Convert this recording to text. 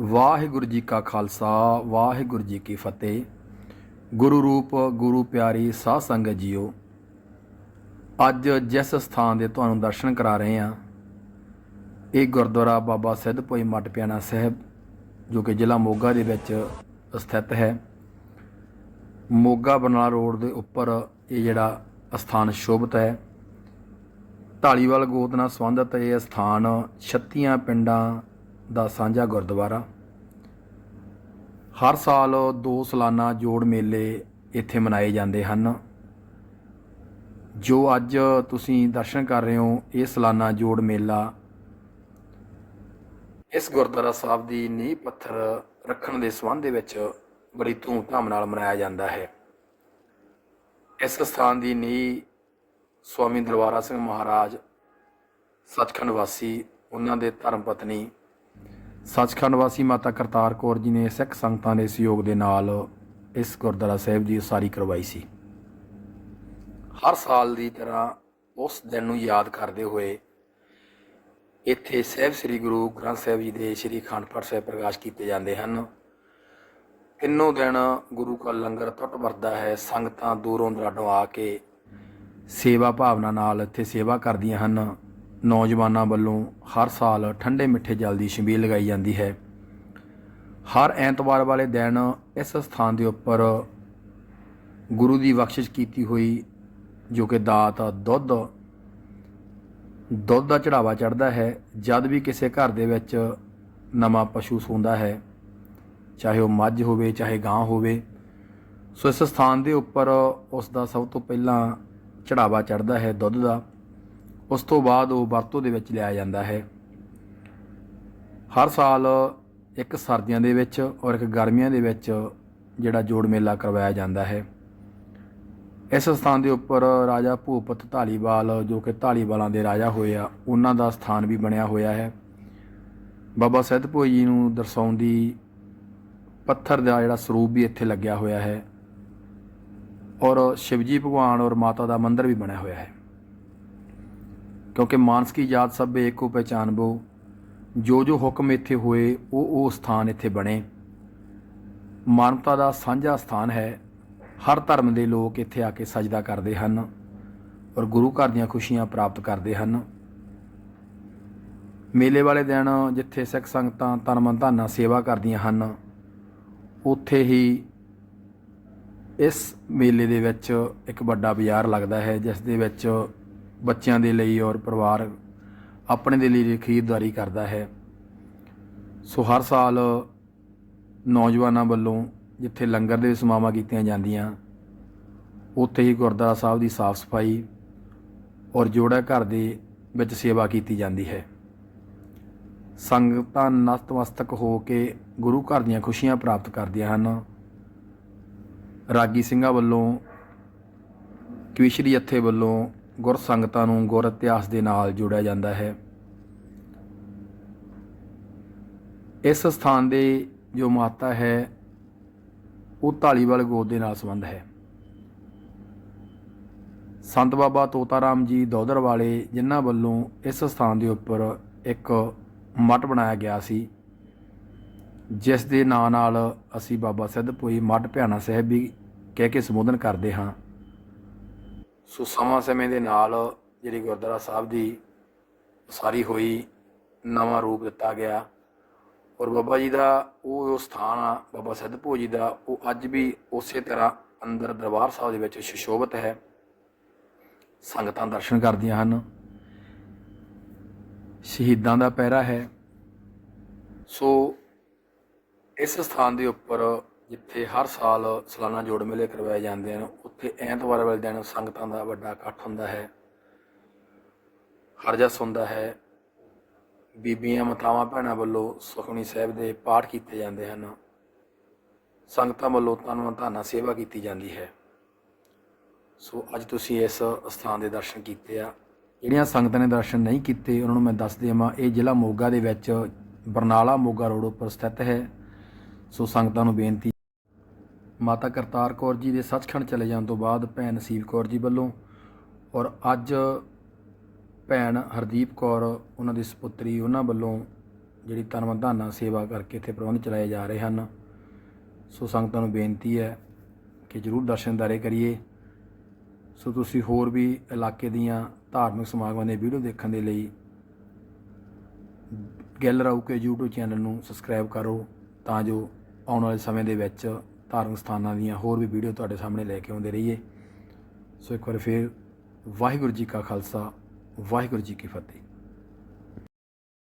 ਵਾਹਿਗੁਰੂ ਜੀ ਕਾ ਖਾਲਸਾ, ਵਾਹਿਗੁਰੂ ਜੀ ਕੀ ਫਤਿਹ। ਗੁਰੂ ਰੂਪ, ਗੁਰੂ ਪਿਆਰੀ ਸਾਧ ਸੰਗਤ ਜੀਓ, ਅੱਜ ਜਿਸ ਸਥਾਨ ਦੇ ਤੁਹਾਨੂੰ ਦਰਸ਼ਨ ਕਰਾ ਰਹੇ ਹਾਂ, ਇਹ ਗੁਰਦੁਆਰਾ ਬਾਬਾ ਸਿੱਧ ਸਿੱਧਪੁਰੀ ਮੱਟ ਪਿਆਣਾ ਸਾਹਿਬ, ਜੋ ਕਿ ਜ਼ਿਲ੍ਹਾ ਮੋਗਾ ਦੇ ਵਿੱਚ ਸਥਿਤ ਹੈ। ਮੋਗਾ ਬਰਨਾਲਾ ਰੋਡ ਦੇ ਉੱਪਰ ਇਹ ਜਿਹੜਾ ਅਸਥਾਨ ਸ਼ੋਭਤ ਹੈ। ਢਾਲੀਵਾਲ ਗੋਤ ਨਾਲ ਸੰਬੰਧਿਤ ਇਹ ਸਥਾਨ 36 ਪਿੰਡਾਂ ਦਾ ਸਾਂਝਾ ਗੁਰਦੁਆਰਾ। ਹਰ ਸਾਲ ਦੋ ਸਾਲਾਨਾ ਜੋੜ ਮੇਲੇ ਇੱਥੇ ਮਨਾਏ ਜਾਂਦੇ ਹਨ। ਜੋ ਅੱਜ ਤੁਸੀਂ ਦਰਸ਼ਨ ਕਰ ਰਹੇ ਹੋ, ਇਹ ਸਾਲਾਨਾ ਜੋੜ ਮੇਲਾ ਇਸ ਗੁਰਦੁਆਰਾ ਸਾਹਿਬ ਦੀ ਨੀਂਹ ਪੱਥਰ ਰੱਖਣ ਦੇ ਸੰਬੰਧ ਦੇ ਵਿੱਚ ਬੜੀ ਧੂਮਧਾਮ ਨਾਲ ਮਨਾਇਆ ਜਾਂਦਾ ਹੈ। ਇਸ ਸਥਾਨ ਦੀ ਨੀਂਹ ਸਵਾਮੀ ਦਰਬਾਰਾ ਸਿੰਘ ਮਹਾਰਾਜ, ਸੱਚਖੰਡ ਵਾਸੀ, ਉਹਨਾਂ ਦੇ ਧਰਮ ਪਤਨੀ ਸੱਚਖੰਡ ਵਾਸੀ ਮਾਤਾ ਕਰਤਾਰ ਕੌਰ ਜੀ ਨੇ ਸਿੱਖ ਸੰਗਤਾਂ ਦੇ ਸਹਿਯੋਗ ਦੇ ਨਾਲ ਇਸ ਗੁਰਦੁਆਰਾ ਸਾਹਿਬ ਦੀ ਉਸਾਰੀ ਕਰਵਾਈ ਸੀ। ਹਰ ਸਾਲ ਦੀ ਤਰ੍ਹਾਂ ਉਸ ਦਿਨ ਨੂੰ ਯਾਦ ਕਰਦੇ ਹੋਏ ਇੱਥੇ ਸਾਹਿਬ ਸ੍ਰੀ ਗੁਰੂ ਗ੍ਰੰਥ ਸਾਹਿਬ ਜੀ ਦੇ ਸ੍ਰੀ ਅਖੰਡ ਪਾਠ ਸਾਹਿਬ ਪ੍ਰਕਾਸ਼ ਕੀਤੇ ਜਾਂਦੇ ਹਨ। ਤਿੰਨੋਂ ਦਿਨ ਗੁਰੂ ਕਾ ਲੰਗਰ ਟੁੱਟ ਵਰਦਾ ਹੈ, ਸੰਗਤਾਂ ਦੂਰੋਂ ਦਰਾਡੋਂ ਆ ਕੇ ਸੇਵਾ ਭਾਵਨਾ ਨਾਲ ਇੱਥੇ ਸੇਵਾ ਕਰਦੀਆਂ ਹਨ। ਨੌਜਵਾਨਾਂ ਵੱਲੋਂ ਹਰ ਸਾਲ ਠੰਡੇ ਮਿੱਠੇ ਜਲ ਦੀ ਛਬੀਲ ਲਗਾਈ ਜਾਂਦੀ ਹੈ। ਹਰ ਐਤਵਾਰ ਵਾਲੇ ਦਿਨ ਇਸ ਸਥਾਨ ਦੇ ਉੱਪਰ ਗੁਰੂ ਦੀ ਬਖਸ਼ਿਸ਼ ਕੀਤੀ ਹੋਈ, ਜੋ ਕਿ ਦਾਤ, ਦੁੱਧ ਦੁੱਧ ਦਾ ਚੜਾਵਾ ਚੜਦਾ ਹੈ। ਜਦ ਵੀ ਕਿਸੇ ਘਰ ਦੇ ਵਿੱਚ ਨਵਾਂ ਪਸ਼ੂ ਸੂੰਦਾ ਹੈ, ਚਾਹੇ ਉਹ ਮੱਝ ਹੋਵੇ, ਚਾਹੇ ਗਾਂ ਹੋਵੇ, ਸੋ ਇਸ ਸਥਾਨ ਦੇ ਉੱਪਰ ਉਸ ਦਾ ਸਭ ਤੋਂ ਪਹਿਲਾਂ ਚੜਾਵਾ ਚੜਦਾ ਹੈ ਦੁੱਧ ਦਾ। ਉਸ ਤੋਂ ਬਾਅਦ ਉਹ ਵਰਤੋਂ ਦੇ ਵਿੱਚ ਲਿਆ ਜਾਂਦਾ ਹੈ। ਹਰ ਸਾਲ ਇੱਕ ਸਰਦੀਆਂ ਦੇ ਵਿੱਚ ਔਰ ਇੱਕ ਗਰਮੀਆਂ ਦੇ ਵਿੱਚ ਜਿਹੜਾ ਜੋੜ ਮੇਲਾ ਕਰਵਾਇਆ ਜਾਂਦਾ ਹੈ। ਇਸ ਸਥਾਨ ਦੇ ਉੱਪਰ ਰਾਜਾ ਭੂਪਤ ਢਾਲੀਵਾਲ ਜੋ ਕਿ ਢਾਲੀਵਾਲਾਂ ਦੇ ਰਾਜਾ ਹੋਏ ਆ, ਉਹਨਾਂ ਦਾ ਸਥਾਨ ਵੀ ਬਣਿਆ ਹੋਇਆ ਹੈ। ਬਾਬਾ ਸਿੱਧ ਭੋਈ ਜੀ ਨੂੰ ਦਰਸਾਉਣ ਦੀ ਪੱਥਰ ਦਾ ਜਿਹੜਾ ਸਰੂਪ ਵੀ ਇੱਥੇ ਲੱਗਿਆ ਹੋਇਆ ਹੈ। ਔਰ ਸ਼ਿਵਜੀ ਭਗਵਾਨ ਔਰ ਮਾਤਾ ਦਾ ਮੰਦਿਰ ਵੀ ਬਣਿਆ ਹੋਇਆ ਹੈ। ਕਿਉਂਕਿ ਮਾਨਸਕੀ ਜਾਤ ਸਭੇ ਏਕੋ ਪਹਿਚਾਨਬੋ ਜੋ ਜੋ ਹੁਕਮ ਇੱਥੇ ਹੋਏ, ਉਹ ਉਹ ਸਥਾਨ ਇੱਥੇ ਬਣੇ। ਮਾਨਵਤਾ ਦਾ ਸਾਂਝਾ ਸਥਾਨ ਹੈ। ਹਰ ਧਰਮ ਦੇ ਲੋਕ ਇੱਥੇ ਆ ਕੇ ਸਜਦਾ ਕਰਦੇ ਹਨ ਔਰ ਗੁਰੂ ਘਰ ਦੀਆਂ ਖੁਸ਼ੀਆਂ ਪ੍ਰਾਪਤ ਕਰਦੇ ਹਨ। ਮੇਲੇ ਵਾਲੇ ਦਿਨ ਜਿੱਥੇ ਸਿੱਖ ਸੰਗਤਾਂ ਧਰਮ ਮਨ ਸੇਵਾ ਕਰਦੀਆਂ ਹਨ, ਉੱਥੇ ਹੀ ਇਸ ਮੇਲੇ ਦੇ ਵਿੱਚ ਇੱਕ ਵੱਡਾ ਬਾਜ਼ਾਰ ਲੱਗਦਾ ਹੈ, ਜਿਸ ਦੇ ਵਿੱਚ ਬੱਚਿਆਂ ਦੇ ਲਈ ਔਰ ਪਰਿਵਾਰ ਆਪਣੇ ਦੇ ਲਈ ਖਰੀਦਦਾਰੀ ਕਰਦਾ ਹੈ। ਸੋ ਹਰ ਸਾਲ ਨੌਜਵਾਨਾਂ ਵੱਲੋਂ ਜਿੱਥੇ ਲੰਗਰ ਦੇ ਸਮਾਵਾਂ ਕੀਤੀਆਂ ਜਾਂਦੀਆਂ, ਉੱਥੇ ਹੀ ਗੁਰਦੁਆਰਾ ਸਾਹਿਬ ਦੀ ਸਾਫ਼ ਸਫ਼ਾਈ ਔਰ ਜੋੜਾ ਘਰ ਦੇ ਵਿੱਚ ਸੇਵਾ ਕੀਤੀ ਜਾਂਦੀ ਹੈ। ਸੰਗਤਾਂ ਨਤਮਸਤਕ ਹੋ ਕੇ ਗੁਰੂ ਘਰ ਦੀਆਂ ਖੁਸ਼ੀਆਂ ਪ੍ਰਾਪਤ ਕਰਦੀਆਂ ਹਨ। ਰਾਗੀ ਸਿੰਘਾਂ ਵੱਲੋਂ, ਕਵਿਸ਼ਰੀ ਜੱਥੇ ਵੱਲੋਂ ਗੁਰ ਸੰਗਤਾਂ ਨੂੰ ਗੁਰ ਇਤਿਹਾਸ ਦੇ ਨਾਲ ਜੋੜਿਆ ਜਾਂਦਾ ਹੈ। ਇਸ ਸਥਾਨ ਦੇ ਜੋ ਮਾਤਾ ਹੈ, ਉਹ ਢਾਲੀਵਾਲ ਗੋਦ ਦੇ ਨਾਲ ਸੰਬੰਧ ਹੈ। ਸੰਤ ਬਾਬਾ ਤੋਤਾਰਾਮ ਜੀ ਦੌਦਰ ਵਾਲੇ ਜਿਨ੍ਹਾਂ ਵੱਲੋਂ ਇਸ ਸਥਾਨ ਦੇ ਉੱਪਰ ਇੱਕ ਮੱਠ ਬਣਾਇਆ ਗਿਆ ਸੀ, ਜਿਸ ਦੇ ਨਾਂ ਨਾਲ ਅਸੀਂ ਬਾਬਾ ਸਿੱਧ ਸਿੱਧਪੁਰੀ ਮੱਠ ਭਿਆਣਾ ਸਾਹਿਬ ਵੀ ਕਹਿ ਕੇ ਸੰਬੋਧਨ ਕਰਦੇ ਹਾਂ। ਸੋ ਸਮਾਂ ਸਮੇਂ ਦੇ ਨਾਲ ਜਿਹੜੀ ਗੁਰਦੁਆਰਾ ਸਾਹਿਬ ਦੀ ਸਾਰੀ ਹੋਈ, ਨਵਾਂ ਰੂਪ ਦਿੱਤਾ ਗਿਆ। ਔਰ ਬਾਬਾ ਜੀ ਦਾ ਉਹ ਉਹ ਸਥਾਨ ਆ, ਬਾਬਾ ਸਿੱਧਪੁਰ ਜੀ ਦਾ, ਉਹ ਅੱਜ ਵੀ ਉਸੇ ਤਰ੍ਹਾਂ ਅੰਦਰ ਦਰਬਾਰ ਸਾਹਿਬ ਦੇ ਵਿੱਚ ਸ਼ਿਸ਼ੋਭਤ ਹੈ। ਸੰਗਤਾਂ ਦਰਸ਼ਨ ਕਰਦੀਆਂ ਹਨ। ਸ਼ਹੀਦਾਂ ਦਾ ਪਹਿਰਾ ਹੈ। ਸੋ ਇਸ ਸਥਾਨ ਦੇ ਉੱਪਰ ਜਿੱਥੇ ਹਰ ਸਾਲ ਸਾਲਾਨਾ ਜੋੜ ਮੇਲੇ ਕਰਵਾਏ ਜਾਂਦੇ ਹਨ ਉੱਥੇ ਐਤਵਾਰ ਵਾਲੇ ਦਿਨ ਸੰਗਤਾਂ ਦਾ ਵੱਡਾ ਇਕੱਠ ਹੁੰਦਾ ਹੈ। ਹਰਜਸ ਹੁੰਦਾ ਹੈ। ਬੀਬੀਆਂ, ਮਾਤਾਵਾਂ, ਭੈਣਾਂ ਵੱਲੋਂ ਸੁਖਮਨੀ ਸਾਹਿਬ ਦੇ ਪਾਠ ਕੀਤੇ ਜਾਂਦੇ ਹਨ। ਸੰਗਤਾਂ ਵੱਲੋਂ ਤਨ ਧਾਨਾ ਸੇਵਾ ਕੀਤੀ ਜਾਂਦੀ ਹੈ। ਸੋ ਅੱਜ ਤੁਸੀਂ ਇਸ ਸਥਾਨ ਦੇ ਦਰਸ਼ਨ ਕੀਤੇ ਆ। ਜਿਹੜੀਆਂ ਸੰਗਤਾਂ ਨੇ ਦਰਸ਼ਨ ਨਹੀਂ ਕੀਤੇ, ਉਹਨਾਂ ਨੂੰ ਮੈਂ ਦੱਸ ਦੇਵਾਂ, ਇਹ ਜ਼ਿਲ੍ਹਾ ਮੋਗਾ ਦੇ ਵਿੱਚ ਬਰਨਾਲਾ ਮੋਗਾ ਰੋਡ ਉੱਪਰ ਸਥਿਤ ਹੈ। ਸੋ ਸੰਗਤਾਂ ਨੂੰ ਬੇਨਤੀ ਮਾਤਾ ਕਰਤਾਰ ਕੌਰ ਜੀ ਦੇ ਸੱਚਖੰਡ ਚਲੇ ਜਾਣ ਤੋਂ ਬਾਅਦ ਭੈਣ ਨਸੀਬ ਕੌਰ ਜੀ ਵੱਲੋਂ ਔਰ ਅੱਜ ਭੈਣ ਹਰਦੀਪ ਕੌਰ, ਉਹਨਾਂ ਦੀ ਸੁਪੁੱਤਰੀ, ਉਹਨਾਂ ਵੱਲੋਂ ਜਿਹੜੀ ਤਨਮਨ ਧਾਨਾ ਸੇਵਾ ਕਰਕੇ ਇੱਥੇ ਪ੍ਰਬੰਧ ਚਲਾਏ ਜਾ ਰਹੇ ਹਨ। ਸੋ ਸੰਗਤਾਂ ਨੂੰ ਬੇਨਤੀ ਹੈ ਕਿ ਜਰੂਰ ਦਰਸ਼ਨਦਾਰੇ ਕਰੀਏ। ਸੋ ਤੁਸੀਂ ਹੋਰ ਵੀ ਇਲਾਕੇ ਦੀਆਂ ਧਾਰਮਿਕ ਸਮਾਗਮਾਂ ਦੇ ਵੀਡੀਓ ਦੇਖਣ ਦੇ ਲਈ ਗਿੱਲ ਰਾਊ ਕੇ YouTube ਚੈਨਲ ਨੂੰ ਸਬਸਕ੍ਰਾਈਬ ਕਰੋ ਤਾਂ ਜੋ ਆਉਣ ਵਾਲੇ ਸਮੇਂ ਦੇ ਵਿੱਚ ਧਾਰਮਿਕ ਸਥਾਨਾਂ ਦੀਆਂ ਹੋਰ ਵੀ ਵੀਡੀਓ ਤੁਹਾਡੇ ਸਾਹਮਣੇ ਲੈ ਕੇ ਆਉਂਦੇ ਰਹੀਏ। ਸੋ ਇੱਕ ਵਾਰ ਫਿਰ ਵਾਹਿਗੁਰੂ ਜੀ ਕਾ ਖਾਲਸਾ, ਵਾਹਿਗੁਰੂ ਜੀ ਕੀ ਫਤਿਹ।